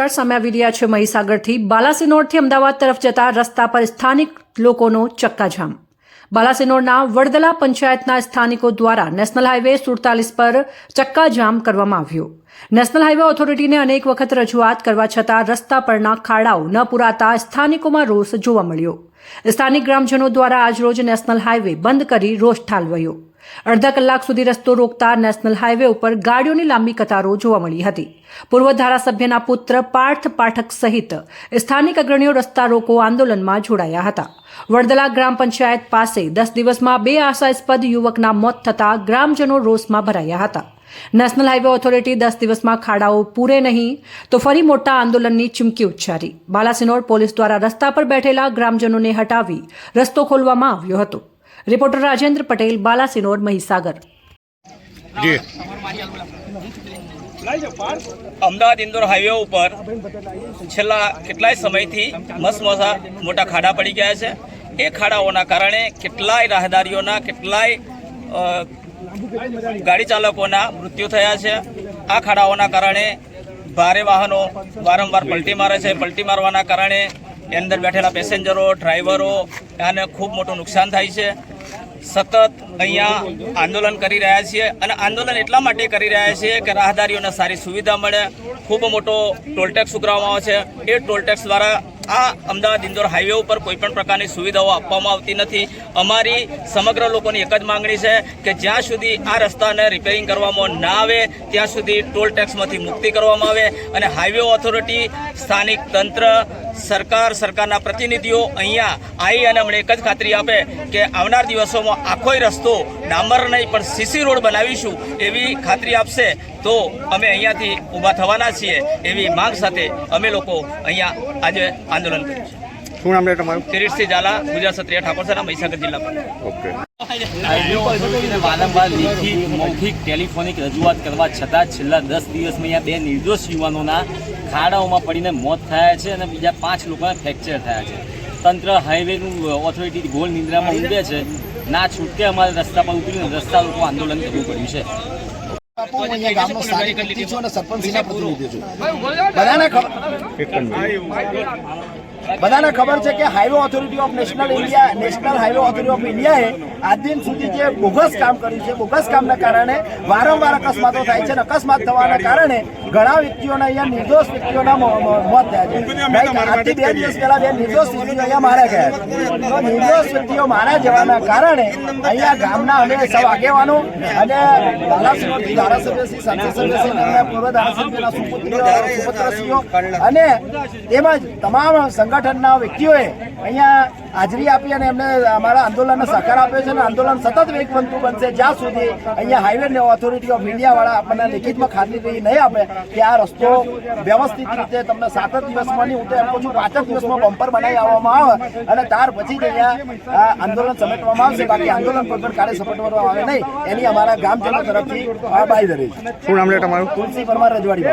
સમાચાર સામે આવી રહ્યા છે મહીસાગરથી. બાલાસિનોરથી અમદાવાદ તરફ જતા રસ્તા પર સ્થાનિક લોકોનો ચક્કાજામ. બાલાસિનોરના વડદલા પંચાયતના સ્થાનિકો દ્વારા નેશનલ હાઈવે સુડતાલીસ પર ચક્કાજામ કરવામાં આવ્યો. નેશનલ હાઈવે ઓથોરિટીને અનેક વખત રજૂઆત કરવા છતાં રસ્તા પરના ખાડાઓ ન પુરાતા સ્થાનિકોમાં રોષ જોવા મળ્યો. સ્થાનિક ગ્રામજનો દ્વારા આજરોજ નેશનલ હાઈવે બંધ કરી રોષ ઠાલવાયો. અડધા કલાક સુધી રસ્તો રોકતા નેશનલ હાઈવે ઉપર ગાડીઓની લાંબી કતારો જોવા મળી હતી. પૂર્વ ધારાસભ્યના પુત્ર પાર્થ પાઠક સહિત સ્થાનિક અગ્રણીઓ રસ્તા રોકો આંદોલનમાં જોડાયા હતા. વડદલા ગ્રામ પંચાયત પાસે દસ દિવસમાં બે આશાસ્પદ યુવકના મોત થતા ગ્રામજનો રોષમાં ભરાયા હતા. નેશનલ હાઈવે ઓથોરિટી દસ દિવસમાં ખાડાઓ પૂરે નહીં તો ફરી મોટા આંદોલનની ચીમકી ઉચ્ચારી. બાલાસિનોર પોલીસ દ્વારા રસ્તા પર બેઠેલા ગ્રામજનોને હટાવી રસ્તો ખોલવામાં આવ્યો હતો. રિપોર્ટર રાજેન્દ્ર પટેલ બાલાસિનોર મહીસાગર. જી. અમદાવાદ ઇન્દોર હાઈવે ઉપર છેલ્લા કેટલાય સમયથી મસમસા મોટા ખાડા પડી ગયા છે. એ ખાડાઓના કારણે કેટલાય રાહદારીઓના કેટલાય ગાડી ચાલકોના મૃત્યુ થયા છે. આ ખાડાઓના કારણે ભારે વાહનો વારંવાર પલટી મારે છે. પલટી મારવાના કારણે એ અંદર બેઠેલા પેસેન્જરો, ડ્રાઈવરો અને ખૂબ મોટું નુકસાન થાય છે. સતત અહીંયા આંદોલન કરી રહ્યા છીએ અને આંદોલન એટલા માટે કરી રહ્યા છીએ કે રાહદારીઓને સારી સુવિધા મળે. ખૂબ મોટો ટોલટેક્સ ઉઘરાવવામાં આવે છે. એ ટોલટેક્સ દ્વારા આ અમદાવાદ ઇન્દોર હાઈવે ઉપર કોઈપણ પ્રકારની સુવિધાઓ આપવામાં આવતી નથી. અમારી સમગ્ર લોકોની એક જ માંગણી છે કે જ્યાં સુધી આ રસ્તાને રિપેરિંગ કરવામાં ના આવે, ત્યાં સુધી ટોલ ટેક્સમાંથી મુક્તિ કરવામાં આવે અને હાઈવે ઓથોરિટી સ્થાનિક તંત્ર સરકાર સરકારના પ્રતિનિધિઓ અહીંયા આવી અને અમને એક જ ખાતરી આપે કે આવનાર દિવસોમાં આખોય રસ્તો ડામર નહીં પણ સીસી રોડ બનાવીશું એવી ખાતરી આપશે. તો અમે અહીંયાથી ઊભા થવાના છીએ એવી માંગ સાથે અમે લોકો અહીંયા આજે આંદોલન કર્યું છે. શું નામ છે તમારું? કિરીટસિંહ ઝાલા ગુજરાત ક્ષત્રિય ઠાકોર સેના મહીસાગર જિલ્લા પર ઓકે. વારંવાર લેખિત મૌખિક ટેલિફોનિક રજૂઆત કરવા છતાં છેલ્લા દસ દિવસમાં અહીંયા બે નિર્દોષ યુવાનોના ખાડાઓમાં પડીને મોત થયા છે અને બીજા પાંચ લોકોને ફ્રેક્ચર થયા છે. તંત્ર હાઈવેનું ઓથોરિટી ગોળ નિંદ્રામાં ઊંઘે છે. ના છૂટકે અમારે રસ્તા પર ઉતરીને રસ્તા લોકો આંદોલન કરવું પડ્યું છે. બધાને ખબર મિનિટ. બધાને ખબર છે કે highway authority of national India national highway authority of ઇન્ડિયાએ આજ દિન સુધી જે બોગસ કામ કર્યું છે બોગસ કામના કારણે વારંવાર અકસ્માતો થાય છે અને અકસ્માત થવાના કારણે ઘણા વ્યક્તિઓના અહીંયા નિર્દોષ વ્યક્તિઓના મોત થયા છે. આજથી બે દિવસ પહેલા બે નિર્દોષ વ્યક્તિઓ અહીંયા માર્યા ગયા તો નિર્દોષ વ્યક્તિઓ માર્યા જવાના કારણે અહીંયા ગામના અમે સૌ આગેવાનો અને ધારાસભ્યો ધારાસભ્ય શ્રી સંસદ સભ્ય પૂર્વ ધારાસભ્યના સુપુત્ર સુપુત્રશ્રીઓ અને તેમજ તમામ સંગઠનના વ્યક્તિઓએ અહીંયા હાજરી આપી અને એમને અમારા આંદોલનને સહકાર આપ્યો છે અને આંદોલન સતત વેગવંતું બનશે. જ્યાં સુધી અહીંયા હાઈવે ઓથોરિટી ઓફ ઇન્ડિયાવાળા આપણને લેખિતમાં ખાતરી નહીં આપે કે આ રસ્તો વ્યવસ્થિત રીતે તમને સાત જ દિવસમાં નહીં હું તો એમ કહું છું પાંચ જ દિવસમાં બમ્પર બનાવી આવવામાં આવે અને ત્યાર પછી જ અહીંયા આ આંદોલન સમેટવામાં આવશે. બાકી આંદોલન કોઈ પણ કાર્ય સમેટવામાં આવે નહીં. એની અમારા ગામજનો તરફથી આ બાંયધરી છે શું નામ છે તમારું? તુલસી પરમાર રજવાડી